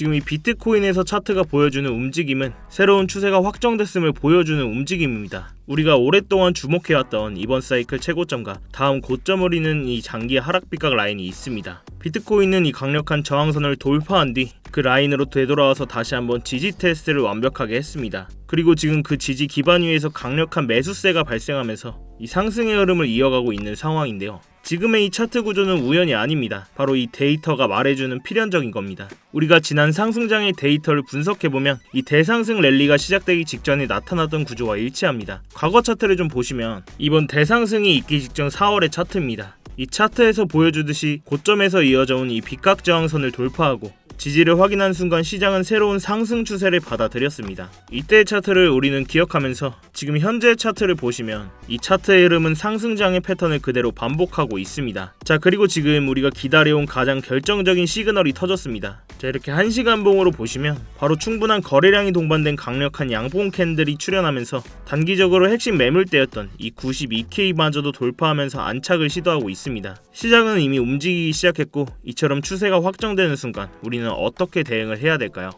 지금 이 비트코인에서 차트가 보여주는 움직임은 새로운 추세가 확정됐음을 보여주는 움직임입니다. 우리가 오랫동안 주목해왔던 이번 사이클 최고점과 다음 고점을 잇는 이 장기 하락 비각 라인이 있습니다. 비트코인은 이 강력한 저항선을 돌파한 뒤 그 라인으로 되돌아와서 다시 한번 지지 테스트를 완벽하게 했습니다. 그리고 지금 그 지지 기반 위에서 강력한 매수세가 발생하면서 이 상승의 흐름을 이어가고 있는 상황인데요. 지금의 이 차트 구조는 우연이 아닙니다. 바로 이 데이터가 말해주는 필연적인 겁니다. 우리가 지난 상승장의 데이터를 분석해보면 이 대상승 랠리가 시작되기 직전에 나타났던 구조와 일치합니다. 과거 차트를 좀 보시면 이번 대상승이 있기 직전 4월의 차트입니다. 이 차트에서 보여주듯이 고점에서 이어져 온 이 빗각 저항선을 돌파하고 지지를 확인한 순간 시장은 새로운 상승 추세를 받아들였습니다. 이때의 차트를 우리는 기억하면서 지금 현재 차트를 보시면 이 차트의 흐름은 상승장의 패턴을 그대로 반복하고 있습니다. 자 그리고 지금 우리가 기다려온 가장 결정적인 시그널이 터졌습니다. 자 이렇게 한시간 봉으로 보시면 바로 충분한 거래량이 동반된 강력한 양봉 캔들이 출현하면서 단기적으로 핵심 매물대였던 이 92K마저도 돌파하면서 안착을 시도하고 있습니다. 시장은 이미 움직이기 시작했고 이처럼 추세가 확정되는 순간 우리는 어떻게 대응을 해야 될까요?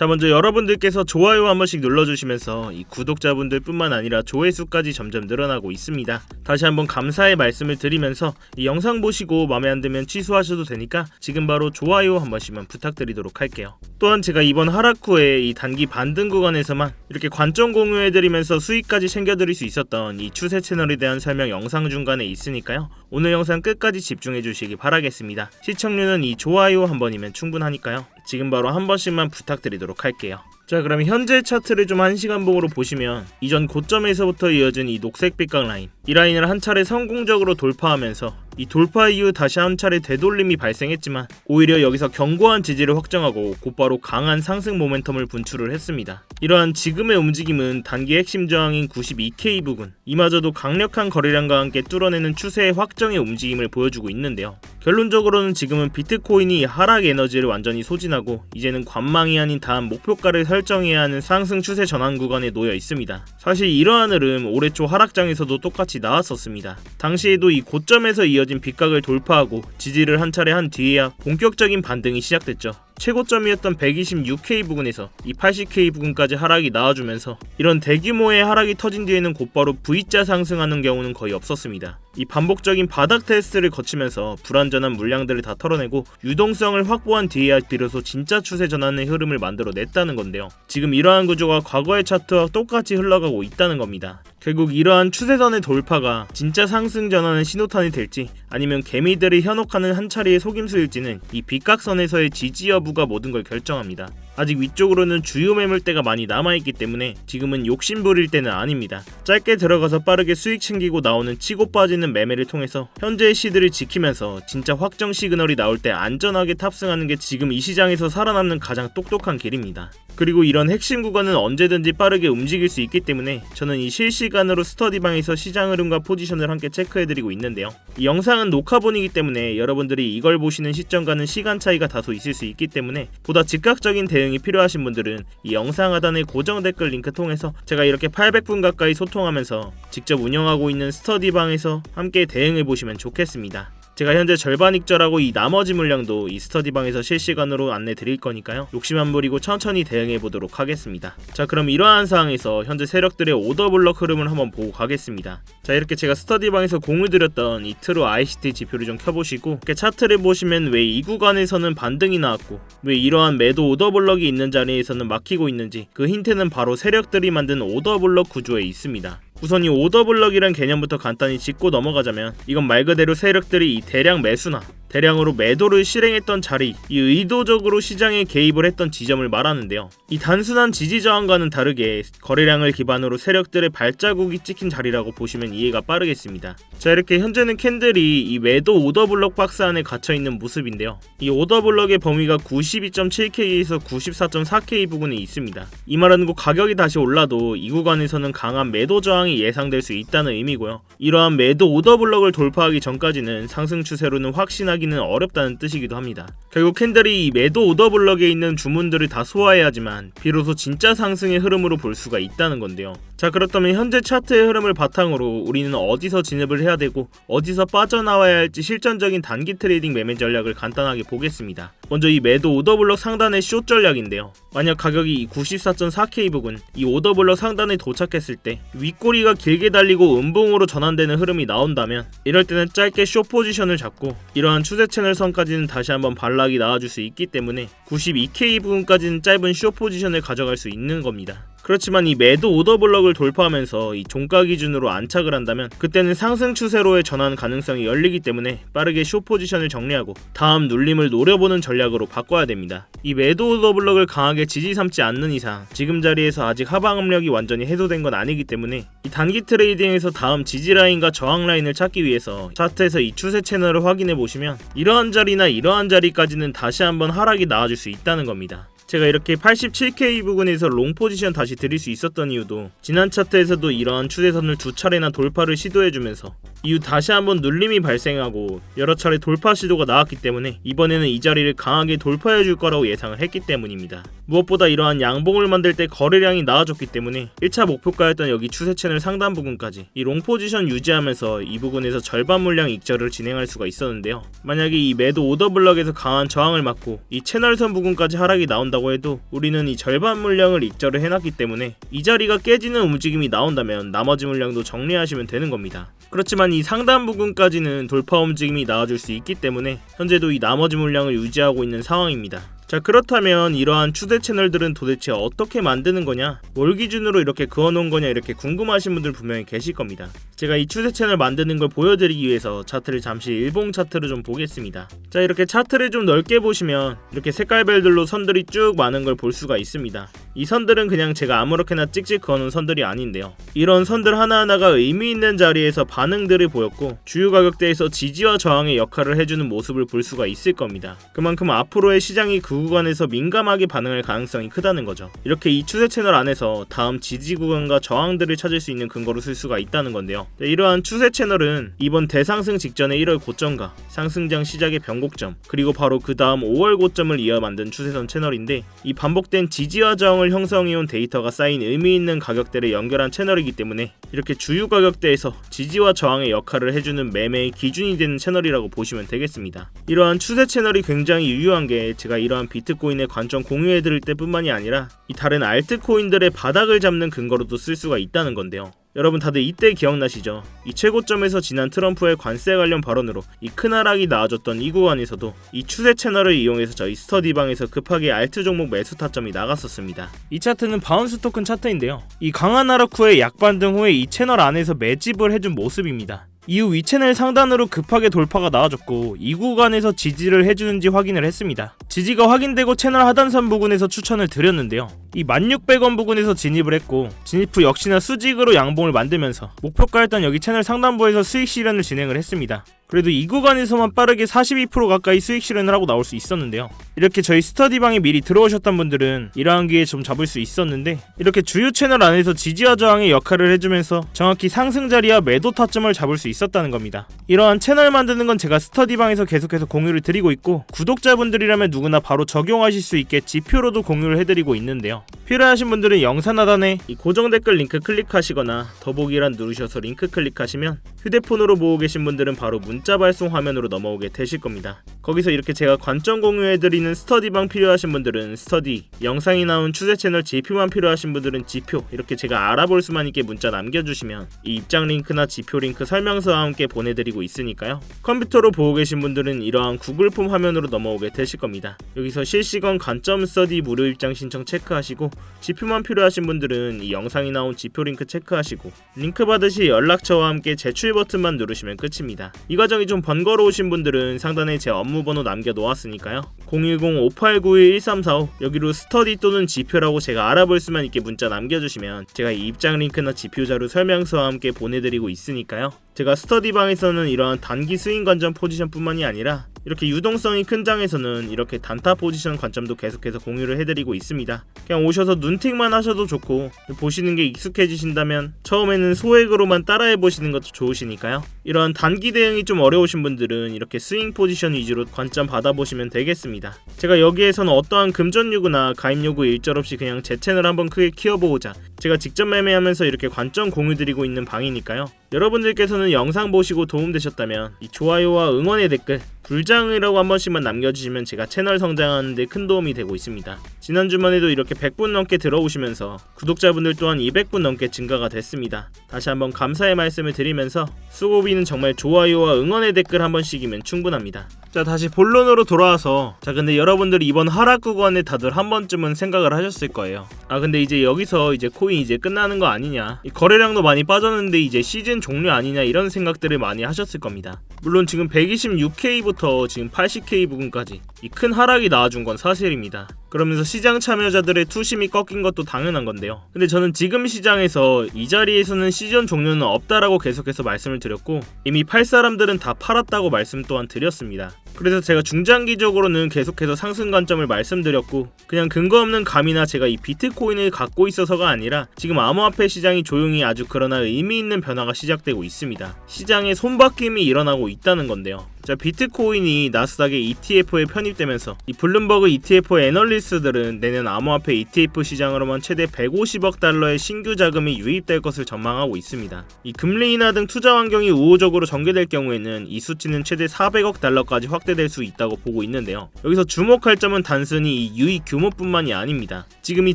자 먼저 여러분들께서 좋아요 한 번씩 눌러주시면서 이 구독자분들 뿐만 아니라 조회수까지 점점 늘어나고 있습니다. 다시 한번 감사의 말씀을 드리면서 이 영상 보시고 마음에 안 들면 취소하셔도 되니까 지금 바로 좋아요 한 번씩만 부탁드리도록 할게요. 또한 제가 이번 하락 후에 이 단기 반등 구간에서만 이렇게 관점 공유해드리면서 수익까지 챙겨드릴 수 있었던 이 추세 채널에 대한 설명 영상 중간에 있으니까요. 오늘 영상 끝까지 집중해 주시기 바라겠습니다. 시청률은 이 좋아요 한 번이면 충분하니까요. 지금 바로 한 번씩만 부탁드리도록 할게요. 자 그럼 현재 차트를 좀 한시간봉으로 보시면 이전 고점에서부터 이어진 이 녹색 빛각 라인 이 라인을 한 차례 성공적으로 돌파하면서 이 돌파 이후 다시 한 차례 되돌림이 발생했지만 오히려 여기서 견고한 지지를 확정하고 곧바로 강한 상승 모멘텀을 분출을 했습니다. 이러한 지금의 움직임은 단기 핵심 저항인 92K 부근 이마저도 강력한 거래량과 함께 뚫어내는 추세의 확정의 움직임을 보여주고 있는데요. 결론적으로는 지금은 비트코인이 하락 에너지를 완전히 소진하고 이제는 관망이 아닌 다음 목표가를 설정해야 하는 상승 추세 전환 구간에 놓여 있습니다. 사실 이러한 흐름 올해 초 하락장에서도 똑같이 나왔었습니다. 당시에도 이 고점에서 이어진 빗각을 돌파하고 지지를 한 차례 한 뒤에야 본격적인 반등이 시작됐죠. 최고점이었던 126K 부근에서 이 80K 부근까지 하락이 나와주면서 이런 대규모의 하락이 터진 뒤에는 곧바로 V자 상승하는 경우는 거의 없었습니다. 이 반복적인 바닥 테스트를 거치면서 불안전한 물량들을 다 털어내고 유동성을 확보한 뒤에야 비로소 진짜 추세 전환의 흐름을 만들어냈다는 건데요. 지금 이러한 구조가 과거의 차트와 똑같이 흘러가고 있다는 겁니다. 결국 이러한 추세선의 돌파가 진짜 상승 전환의 신호탄이 될지 아니면 개미들이 현혹하는 한 차례의 속임수일지는 이 빗각선에서의 지지 여부 가 모든 걸 결정합니다. 아직 위쪽으로는 주요 매물대가 많이 남아있기 때문에 지금은 욕심 부릴 때는 아닙니다. 짧게 들어가서 빠르게 수익 챙기고 나오는 치고 빠지는 매매를 통해서 현재의 시드를 지키면서 진짜 확정 시그널이 나올 때 안전하게 탑승하는 게 지금 이 시장에서 살아남는 가장 똑똑한 길입니다. 그리고 이런 핵심 구간은 언제든지 빠르게 움직일 수 있기 때문에 저는 이 실시간으로 스터디방에서 시장 흐름과 포지션을 함께 체크해드리고 있는데요. 이 영상은 녹화본이기 때문에 여러분들이 이걸 보시는 시점과는 시간 차이가 다소 있을 수 있기 때문에 보다 즉각적인 대응 이 필요하신 분들은 이 영상 하단의 고정 댓글 링크 통해서 제가 이렇게 800분 가까이 소통하면서 직접 운영하고 있는 스터디방에서 함께 대응해 보시면 좋겠습니다. 제가 현재 절반 익절하고 이 나머지 물량도 이 스터디방에서 실시간으로 안내 드릴 거니까요. 욕심 안 부리고 천천히 대응해 보도록 하겠습니다. 자, 그럼 이러한 상황에서 현재 세력들의 오더 블럭 흐름을 한번 보고 가겠습니다. 자, 이렇게 제가 스터디방에서 공을 들였던 이 트루 ICT 지표를 좀 켜보시고 이렇게 차트를 보시면 왜 이 구간에서는 반등이 나왔고 왜 이러한 매도 오더 블럭이 있는 자리에서는 막히고 있는지 그 힌트는 바로 세력들이 만든 오더 블럭 구조에 있습니다. 우선 이 오더블럭이란 개념부터 간단히 짚고 넘어가자면 이건 말 그대로 세력들이 이 대량 매수나 대량으로 매도를 실행했던 자리, 이 의도적으로 시장에 개입을 했던 지점을 말하는데요. 이 단순한 지지 저항과는 다르게 거래량을 기반으로 세력들의 발자국이 찍힌 자리라고 보시면 이해가 빠르겠습니다. 자 이렇게 현재는 캔들이 이 매도 오더블럭 박스 안에 갇혀 있는 모습인데요. 이 오더블럭의 범위가 92.7K에서 94.4K 부근에 있습니다. 이 말은 곧 가격이 다시 올라도 이 구간에서는 강한 매도 저항이 예상될 수 있다는 의미고요. 이러한 매도 오더블럭을 돌파하기 전까지는 상승 추세로는 확신하기 판단하기는 어렵다는 뜻이기도 합니다. 결국 캔들이 이 매도 오더 블럭에 있는 주문들을 다 소화해야지만 비로소 진짜 상승의 흐름으로 볼 수가 있다는 건데요. 자 그렇다면 현재 차트의 흐름을 바탕으로 우리는 어디서 진입을 해야 되고 어디서 빠져나와야 할지 실전적인 단기 트레이딩 매매 전략을 간단하게 보겠습니다. 먼저 이 매도 오더블럭 상단의 숏 전략인데요. 만약 가격이 94.4K 부근 이 오더블럭 상단에 도착했을 때 윗꼬리가 길게 달리고 음봉으로 전환되는 흐름이 나온다면 이럴 때는 짧게 숏 포지션을 잡고 이러한 추세 채널 선까지는 다시 한번 반락이 나와줄 수 있기 때문에 92K 부근까지는 짧은 숏 포지션을 가져갈 수 있는 겁니다. 그렇지만 이 매도 오더블럭을 돌파하면서 이 종가 기준으로 안착을 한다면 그때는 상승 추세로의 전환 가능성이 열리기 때문에 빠르게 숏 포지션을 정리하고 다음 눌림을 노려보는 전략으로 바꿔야 됩니다. 이 매도 오더블럭을 강하게 지지 삼지 않는 이상 지금 자리에서 아직 하방 압력이 완전히 해소된 건 아니기 때문에 이 단기 트레이딩에서 다음 지지 라인과 저항 라인을 찾기 위해서 차트에서 이 추세 채널을 확인해 보시면 이러한 자리나 이러한 자리까지는 다시 한번 하락이 나와줄 수 있다는 겁니다. 제가 이렇게 87K 부근에서 롱 포지션 다시 드릴 수 있었던 이유도 지난 차트에서도 이러한 추세선을 두 차례나 돌파를 시도해주면서 이후 다시 한번 눌림이 발생하고 여러 차례 돌파 시도가 나왔기 때문에 이번에는 이 자리를 강하게 돌파해 줄 거라고 예상을 했기 때문입니다. 무엇보다 이러한 양봉을 만들 때 거래량이 나와줬기 때문에 1차 목표가였던 여기 추세 채널 상단 부분까지 이 롱 포지션 유지하면서 이 부분에서 절반 물량 익절을 진행할 수가 있었는데요. 만약에 이 매도 오더 블럭에서 강한 저항을 맞고 이 채널선 부분까지 하락이 나온다고 해도 우리는 이 절반 물량을 익절을 해놨기 때문에 이 자리가 깨지는 움직임이 나온다면 나머지 물량도 정리하시면 되는 겁니다. 그렇지만 이 상단 부분까지는 돌파 움직임이 나와줄 수 있기 때문에 현재도 이 나머지 물량을 유지하고 있는 상황입니다. 자 그렇다면 이러한 추세 채널들은 도대체 어떻게 만드는 거냐? 뭘 기준으로 이렇게 그어놓은 거냐? 이렇게 궁금하신 분들 분명히 계실 겁니다. 제가 이 추세 채널 만드는 걸 보여드리기 위해서 차트를 잠시 일봉 차트를 좀 보겠습니다. 자 이렇게 차트를 좀 넓게 보시면 이렇게 색깔별들로 선들이 쭉 많은 걸 볼 수가 있습니다. 이 선들은 그냥 제가 아무렇게나 찍찍 그어놓은 선들이 아닌데요. 이런 선들 하나하나가 의미 있는 자리에서 반응들을 보였고 주요 가격대에서 지지와 저항의 역할을 해주는 모습을 볼 수가 있을 겁니다. 그만큼 앞으로의 시장이 그 구간에서 민감하게 반응할 가능성이 크다는 거죠. 이렇게 이 추세 채널 안에서 다음 지지 구간과 저항들을 찾을 수 있는 근거로 쓸 수가 있다는 건데요. 네, 이러한 추세 채널은 이번 대상승 직전의 1월 고점과 상승장 시작의 변곡점 그리고 바로 그 다음 5월 고점을 이어 만든 추세선 채널인데 이 반복된 지지와 저항을 형성해온 데이터가 쌓인 의미 있는 가격대를 연결한 채널이기 때문에 이렇게 주요 가격대에서 지지와 저항의 역할을 해주는 매매의 기준이 되는 채널이라고 보시면 되겠습니다. 이러한 추세 채널이 굉장히 유효한 게 제가 이러한 비트코인의 관점 공유해드릴 때뿐만이 아니라 이 다른 알트코인들의 바닥을 잡는 근거로도 쓸 수가 있다는 건데요. 여러분 다들 이때 기억나시죠? 이 최고점에서 지난 트럼프의 관세 관련 발언으로 이 큰 하락이 나와줬던 이 구간에서도 이 추세 채널을 이용해서 저희 스터디방에서 급하게 알트 종목 매수 타점이 나갔었습니다. 이 차트는 바운스 토큰 차트인데요. 이 강한 하락 후에 약반등 후에 이 채널 안에서 매집을 해준 모습입니다. 이후 위 채널 상단으로 급하게 돌파가 나와줬고 이 구간에서 지지를 해주는지 확인을 했습니다. 지지가 확인되고 채널 하단선 부근에서 추천을 드렸는데요. 이 1600원 부근에서 진입을 했고 진입 후 역시나 수직으로 양봉을 만들면서 목표가였던 여기 채널 상단부에서 수익 실현을 진행을 했습니다. 그래도 이 구간에서만 빠르게 42% 가까이 수익 실현을 하고 나올 수 있었는데요. 이렇게 저희 스터디방에 미리 들어오셨던 분들은 이러한 기회 좀 잡을 수 있었는데 이렇게 주요 채널 안에서 지지와 저항의 역할을 해주면서 정확히 상승 자리와 매도 타점을 잡을 수 있었다는 겁니다. 이러한 채널 만드는 건 제가 스터디방에서 계속해서 공유를 드리고 있고 구독자분들이라면 누구나 바로 적용하실 수 있게 지표로도 공유를 해드리고 있는데요. 필요하신 분들은 영상 하단에 이 고정 댓글 링크 클릭하시거나 더보기란 누르셔서 링크 클릭하시면 휴대폰으로 보고 계신 분들은 바로 문자 발송 화면으로 넘어오게 되실 겁니다. 거기서 이렇게 제가 관점 공유해드리는 스터디방 필요하신 분들은 스터디, 영상이 나온 추세 채널 지표만 필요하신 분들은 지표 이렇게 제가 알아볼 수만 있게 문자 남겨주시면 이 입장 링크나 지표 링크 설명서와 함께 보내드리고 있으니까요. 컴퓨터로 보고 계신 분들은 이러한 구글 폼 화면으로 넘어오게 되실 겁니다. 여기서 실시간 관점 스터디 무료 입장 신청 체크하시고 지표만 필요하신 분들은 이 영상이 나온 지표 링크 체크하시고 링크 받으시 연락처와 함께 제출 버튼만 누르시면 끝입니다. 이 과정이 좀 번거로우신 분들은 상단에 제 업무 번호 남겨 놓았으니까요. 010-5891-1345 여기로 스터디 또는 지표라고 제가 알아볼 수만 있게 문자 남겨주시면 제가 이 입장 링크나 지표 자료 설명서와 함께 보내드리고 있으니까요. 제가 스터디방에서는 이러한 단기 스윙 관점 포지션뿐만이 아니라 이렇게 유동성이 큰 장에서는 이렇게 단타 포지션 관점도 계속해서 공유를 해드리고 있습니다. 그냥 오셔서 눈팅만 하셔도 좋고 보시는 게 익숙해지신다면 처음에는 소액으로만 따라해 보시는 것도 좋으시니까요. 이런 단기 대응이 좀 어려우신 분들은 이렇게 스윙 포지션 위주로 관점 받아보시면 되겠습니다. 제가 여기에서는 어떠한 금전 요구나 가입 요구 일절 없이 그냥 제 채널 한번 크게 키워보고자 제가 직접 매매하면서 이렇게 관점 공유 드리고 있는 방이니까요. 여러분들께서는 영상 보시고 도움되셨다면 이 좋아요와 응원의 댓글 불장이라고 한 번씩만 남겨주시면 제가 채널 성장하는데 큰 도움이 되고 있습니다. 지난 주만 해도 이렇게 100분 넘게 들어오시면서 구독자분들 또한 200분 넘게 증가가 됐습니다. 다시 한번 감사의 말씀을 드리면서 수고비는 정말 좋아요와 응원의 댓글 한 번씩이면 충분합니다. 자 다시 본론으로 돌아와서 자 근데 여러분들이 이번 하락 구간에 다들 한 번쯤은 생각을 하셨을 거예요. 아 근데 이제 여기서 이제 코인 이제 끝나는 거 아니냐 이 거래량도 많이 빠졌는데 이제 시즌 종료 아니냐 이런 생각들을 많이 하셨을 겁니다. 물론 지금 126K부터 지금 80K 부근까지 이 큰 하락이 나와준 건 사실입니다. 그러면서 시장 참여자들의 투심이 꺾인 것도 당연한 건데요. 근데 저는 지금 시장에서 이 자리에서는 시즌 종료는 없다라고 계속해서 말씀을 드렸고 이미 팔 사람들은 다 팔았다고 말씀 또한 드렸습니다. 그래서 제가 중장기적으로는 계속해서 상승 관점을 말씀드렸고 그냥 근거 없는 감이나 제가 이 비트코인을 갖고 있어서가 아니라 지금 암호화폐 시장이 조용히 아주 그러나 의미 있는 변화가 시작되고 있습니다. 시장에 손바뀜이 일어나고 있다는 건데요. 자, 비트코인이 나스닥의 ETF에 편입되면서 이 블룸버그 ETF 애널리스트들은 내년 암호화폐 ETF 시장으로만 최대 150억 달러의 신규 자금이 유입될 것을 전망하고 있습니다. 이 금리 인하 등 투자 환경이 우호적으로 전개될 경우에는 이 수치는 최대 400억 달러까지 확대될 수 있다고 보고 있는데요. 여기서 주목할 점은 단순히 이 유입 규모뿐만이 아닙니다. 지금 이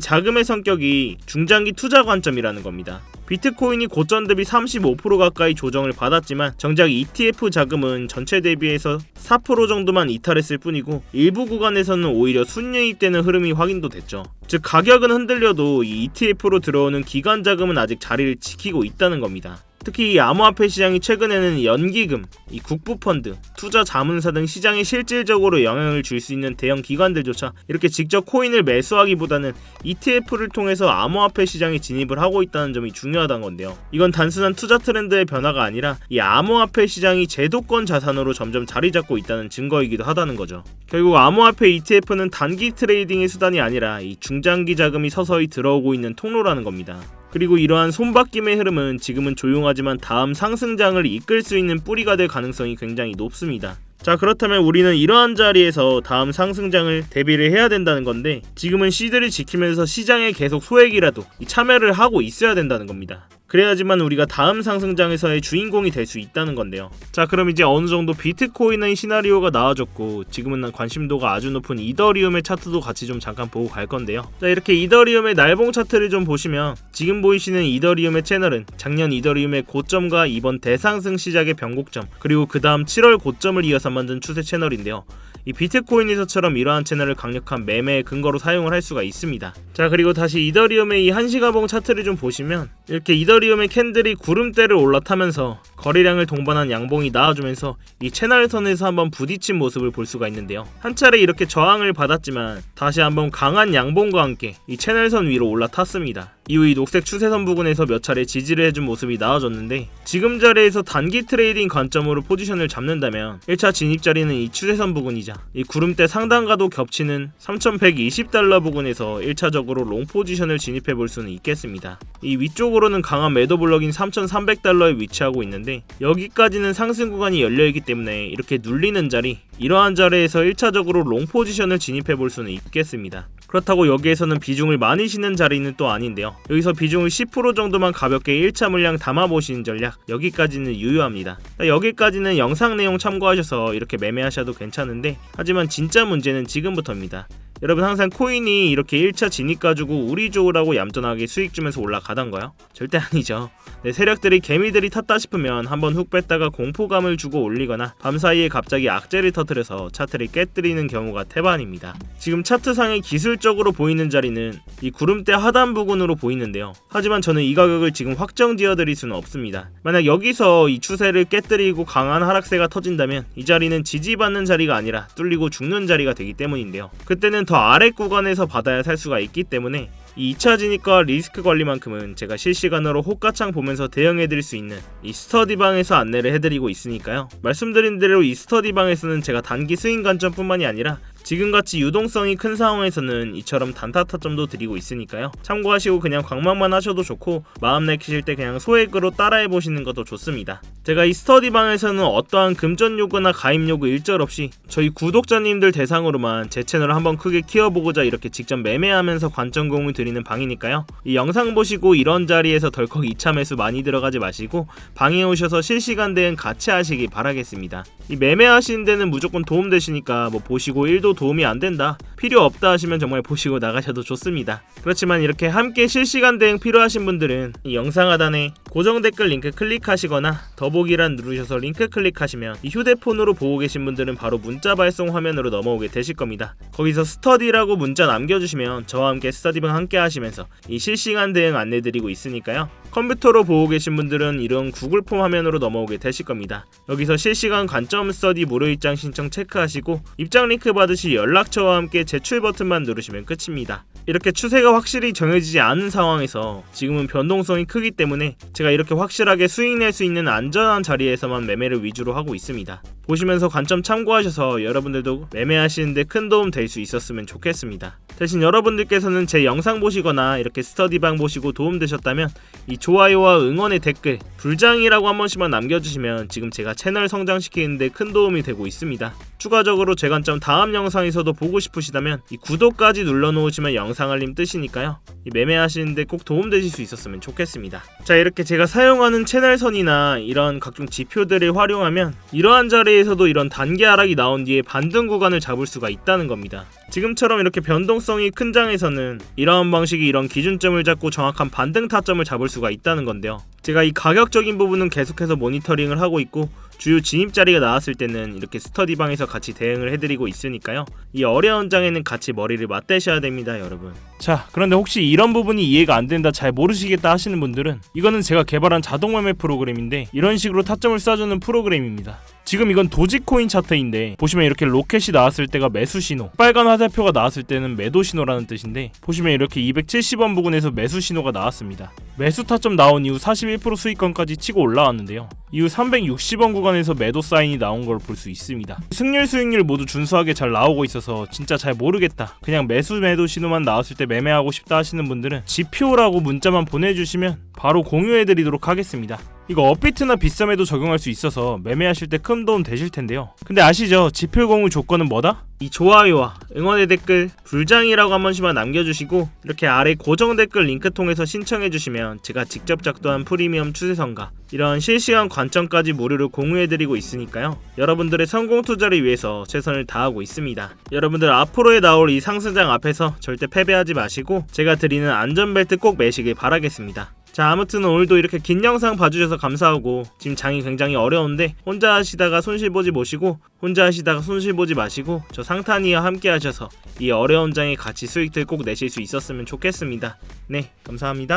자금의 성격이 중장기 투자 관점이라는 겁니다. 비트코인이 고점 대비 35% 가까이 조정을 받았지만 정작 ETF 자금은 전체 대비 해서 4% 정도만 이탈했을 뿐이고 일부 구간에서는 오히려 순유입되는 흐름이 확인도 됐죠. 즉 가격은 흔들려도 이 ETF로 들어오는 기관 자금은 아직 자리를 지키고 있다는 겁니다. 특히 이 암호화폐 시장이 최근에는 연기금, 이 국부펀드, 투자 자문사 등 시장에 실질적으로 영향을 줄 수 있는 대형 기관들조차 이렇게 직접 코인을 매수하기보다는 ETF를 통해서 암호화폐 시장에 진입을 하고 있다는 점이 중요하다는 건데요. 이건 단순한 투자 트렌드의 변화가 아니라 이 암호화폐 시장이 제도권 자산으로 점점 자리 잡고 있다는 증거이기도 하다는 거죠. 결국 암호화폐 ETF는 단기 트레이딩의 수단이 아니라 이 중장기 자금이 서서히 들어오고 있는 통로라는 겁니다. 그리고 이러한 손바뀜의 흐름은 지금은 조용하지만 다음 상승장을 이끌 수 있는 뿌리가 될 가능성이 굉장히 높습니다. 자 그렇다면 우리는 이러한 자리에서 다음 상승장을 대비를 해야 된다는 건데 지금은 시드를 지키면서 시장에 계속 소액이라도 참여를 하고 있어야 된다는 겁니다. 그래야지만 우리가 다음 상승장에서의 주인공이 될 수 있다는 건데요. 자, 그럼 이제 어느 정도 비트코인의 시나리오가 나와졌고 지금은 관심도가 아주 높은 이더리움의 차트도 같이 좀 잠깐 보고 갈 건데요. 자, 이렇게 이더리움의 날봉 차트를 좀 보시면 지금 보이시는 이더리움의 채널은 작년 이더리움의 고점과 이번 대상승 시작의 변곡점 그리고 그 다음 7월 고점을 이어서 만든 추세 채널인데요. 이 비트코인에서처럼 이러한 채널을 강력한 매매의 근거로 사용을 할 수가 있습니다. 자 그리고 다시 이더리움의 이 한시가봉 차트를 좀 보시면 이렇게 이더리움 의 캔들이 구름대를 올라타면서 거래량을 동반한 양봉이 나와주면서 이 채널선에서 한번 부딪힌 모습을 볼 수가 있는데요. 한 차례 이렇게 저항을 받았지만 다시 한번 강한 양봉과 함께 이 채널선 위로 올라탔습니다. 이후 이 녹색 추세선 부근에서 몇 차례 지지를 해준 모습이 나와줬는데 지금 자리에서 단기 트레이딩 관점으로 포지션을 잡는다면 1차 진입 자리는 이 추세선 부근이자 이 구름대 상단과도 겹치는 3120달러 부근에서 1차적으로 롱 포지션을 진입해 볼 수는 있겠습니다. 이 위쪽으로는 강한 매도 블럭인 3300달러에 위치하고 있는데 여기까지는 상승 구간이 열려있기 때문에 이렇게 눌리는 자리 이러한 자리에서 1차적으로 롱 포지션을 진입해 볼 수는 있겠습니다. 그렇다고 여기에서는 비중을 많이 쉬는 자리는 또 아닌데요. 여기서 비중을 10% 정도만 가볍게 1차 물량 담아보시는 전략 여기까지는 유효합니다. 여기까지는 영상 내용 참고하셔서 이렇게 매매하셔도 괜찮은데 하지만 진짜 문제는 지금부터입니다. 여러분 항상 코인이 이렇게 1차 진입 가지고 우리 좋으라고 얌전하게 수익 주면서 올라가던가요? 절대 아니죠. 네, 세력들이 개미들이 탔다 싶으면 한번 훅 뺐다가 공포감을 주고 올리거나 밤사이에 갑자기 악재를 터뜨려서 차트를 깨뜨리는 경우가 태반입니다. 지금 차트상에 기술 적으로 보이는 자리는 이 구름대 하단 부근으로 보이는데요. 하지만 저는 이 가격을 지금 확정 지어드릴 수는 없습니다. 만약 여기서 이 추세를 깨뜨리고 강한 하락세가 터진다면 이 자리는 지지받는 자리가 아니라 뚫리고 죽는 자리가 되기 때문인데요. 그때는 더 아래 구간에서 받아야 살 수가 있기 때문에 이 2차 진입과 리스크 관리만큼은 제가 실시간으로 호가창 보면서 대응해드릴 수 있는 이 스터디방에서 안내를 해드리고 있으니까요. 말씀드린 대로 이 스터디방에서는 제가 단기 스윙 관점뿐만이 아니라 지금같이 유동성이 큰 상황에서는 이처럼 단타 타점도 드리고 있으니까요. 참고하시고 그냥 관망만 하셔도 좋고 마음 내키실 때 그냥 소액으로 따라해 보시는 것도 좋습니다. 제가 이 스터디방에서는 어떠한 금전 요구나 가입 요구 일절 없이 저희 구독자님들 대상으로만 제 채널을 한번 크게 키워보고자 이렇게 직접 매매하면서 관점 공유 드리는 방이니까요. 이 영상 보시고 이런 자리에서 덜컥 2차 매수 많이 들어가지 마시고 방에 오셔서 실시간 대응 같이 하시기 바라겠습니다. 이 매매하시는 데는 무조건 도움 되시니까 뭐 보시고 1도 도움이 안 된다 필요 없다 하시면 정말 보시고 나가셔도 좋습니다. 그렇지만 이렇게 함께 실시간 대응 필요하신 분들은 이 영상 하단에 고정 댓글 링크 클릭하시거나 더보기란 누르셔서 링크 클릭하시면 이 휴대폰으로 보고 계신 분들은 바로 문자 발송 화면으로 넘어오게 되실 겁니다. 거기서 스터디라고 문자 남겨주시면 저와 함께 스터디방 함께 하시면서 이 실시간 대응 안내드리고 있으니까요. 컴퓨터로 보고 계신 분들은 이런 구글 폼 화면으로 넘어오게 되실 겁니다. 여기서 실시간 관점 스터디 무료 입장 신청 체크하시고 입장 링크 받으시 연락처와 함께 제출 버튼만 누르시면 끝입니다. 이렇게 추세가 확실히 정해지지 않은 상황에서 지금은 변동성이 크기 때문에 제가 이렇게 확실하게 수익 낼 수 있는 안전한 자리에서만 매매를 위주로 하고 있습니다. 보시면서 관점 참고하셔서 여러분들도 매매하시는데 큰 도움 될 수 있었으면 좋겠습니다. 대신 여러분들께서는 제 영상 보시거나 이렇게 스터디방 보시고 도움 되셨다면 이 좋아요와 응원의 댓글 불장이라고 한 번씩만 남겨주시면 지금 제가 채널 성장시키는데 큰 도움이 되고 있습니다. 추가적으로 제 관점 다음 영상에서도 보고 싶으시다면 이 구독까지 눌러놓으시면 영상 알림 뜨시니까요. 이 매매하시는데 꼭 도움되실 수 있었으면 좋겠습니다. 자 이렇게 제가 사용하는 채널선이나 이런 각종 지표들을 활용하면 이러한 자리에서도 이런 단기 하락이 나온 뒤에 반등 구간을 잡을 수가 있다는 겁니다. 지금처럼 이렇게 변동성이 큰 장에서는 이러한 방식이 이런 기준점을 잡고 정확한 반등 타점을 잡을 수가 있다는 건데요. 제가 이 가격적인 부분은 계속해서 모니터링을 하고 있고 주요 진입 자리가 나왔을 때는 이렇게 스터디방에서 같이 대응을 해드리고 있으니까요. 이 어려운 장에는 같이 머리를 맞대셔야 됩니다, 여러분. 자, 그런데 혹시 이런 부분이 이해가 안 된다, 잘 모르시겠다 하시는 분들은 이거는 제가 개발한 자동 매매 프로그램인데 이런 식으로 타점을 쏴주는 프로그램입니다. 지금 이건 도지코인 차트인데 보시면 이렇게 로켓이 나왔을 때가 매수 신호, 빨간 화살표가 나왔을 때는 매도 신호라는 뜻인데 보시면 이렇게 270원 부근에서 매수 신호가 나왔습니다. 매수 타점 나온 이후 41% 수익권까지 치고 올라왔는데요. 이후 360원 구간에서 매도 사인이 나온 걸 볼 수 있습니다. 승률 수익률 모두 준수하게 잘 나오고 있어서 진짜 잘 모르겠다. 그냥 매수 매도 신호만 나왔을 때 매매하고 싶다 하시는 분들은 지표라고 문자만 보내주시면 바로 공유해드리도록 하겠습니다. 이거 업비트나 비썸에도 적용할 수 있어서 매매하실 때 큰 도움 되실 텐데요. 근데 아시죠? 지표 공유 조건은 뭐다? 이 좋아요와 응원의 댓글, 불장이라고 한 번씩만 남겨주시고 이렇게 아래 고정 댓글 링크 통해서 신청해주시면 제가 직접 작도한 프리미엄 추세선과 이런 실시간 관점까지 무료로 공유해드리고 있으니까요. 여러분들의 성공 투자를 위해서 최선을 다하고 있습니다. 여러분들 앞으로에 나올 이 상승장 앞에서 절대 패배하지 마시고 제가 드리는 안전벨트 꼭 매시길 바라겠습니다. 자 아무튼 오늘도 이렇게 긴 영상 봐주셔서 감사하고 지금 장이 굉장히 어려운데 혼자 하시다가 손실 보지 모시고 혼자 하시다가 손실 보지 마시고 저 상탄이와 함께 하셔서 이 어려운 장에 같이 수익들 꼭 내실 수 있었으면 좋겠습니다. 네 감사합니다.